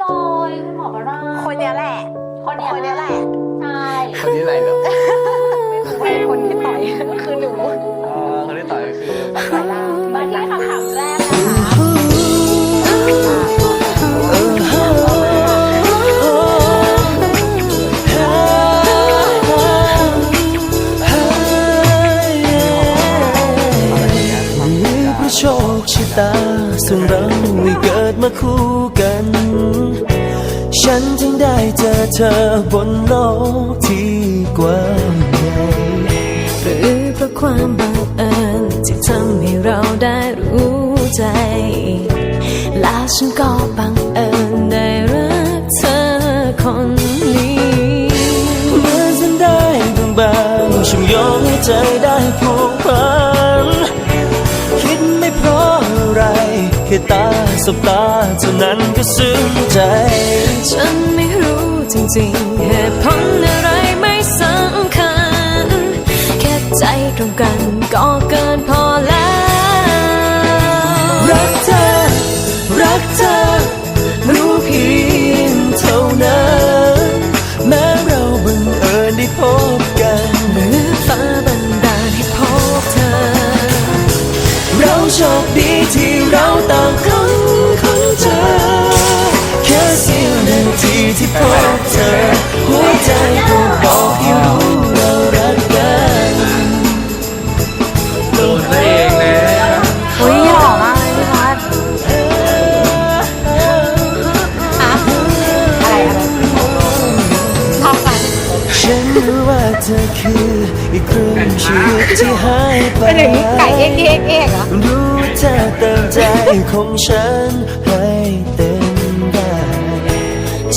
เลยคุณหมอกระราคนเนี้ยแหละ คนเนี้ยคนเนี้ยแหละ ใช่ คนนี้อะไรเหรอเป็นคนที่ต่อย คือหนู ชคชะตาส่งเราให้เกิดมาคู่กัน ฉันจึงได้เจอเธอบนโลกที่กว้างใหญ่หรือเพราะความบังเอิญที่ทำให้เราได้รู้ใจและฉันก็บังเอิญได้รักเธอคนนี้เมื่อฉันได้บางบางๆช่วยโยงให้ใจได้ผูกพัน ค่ตาสบตาเท่านั้นก็ซึ้งใจ ฉันไม่รู้จริงๆเหตุผลอะไรไม่สำคัญ แค่ใจตรงกันก็เกินพอ เธอคืออีกครึ่งชีวิตที่หายไปเป็นอย่างนี้ไก่เอกเอกเอกเหรอรู้ว่าเธอเติมใจของฉันให้เต็มได้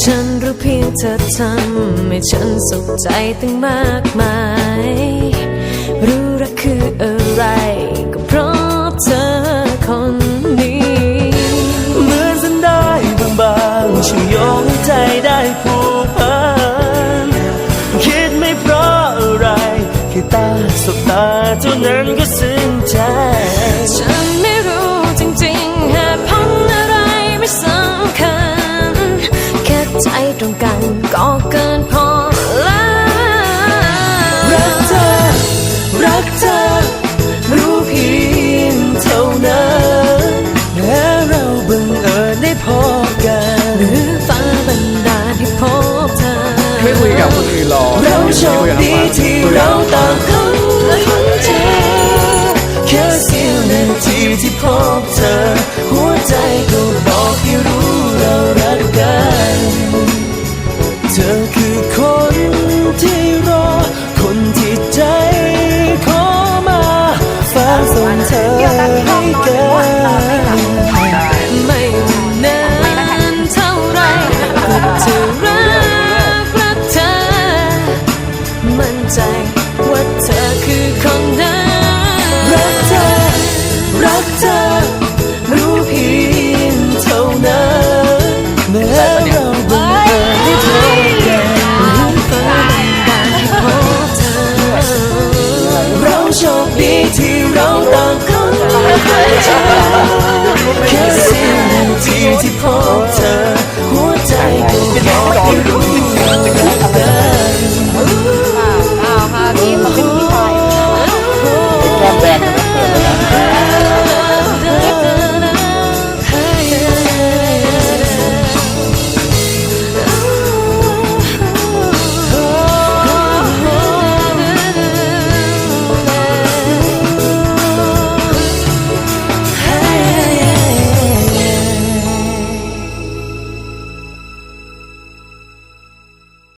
ฉันรู้เพียงเธอทำให้ฉันสุขใจตั้งมากมาย รู้รักคืออะไร โชคดีที่เราต่างคนละคนเจอแค่เสี้ยวนาทีที่พบเธอ หัวใจก็บอกให้รู้เรารักกัน เธอคือคนที่รอ คนที่ใจขอมาฝากส่งเธอ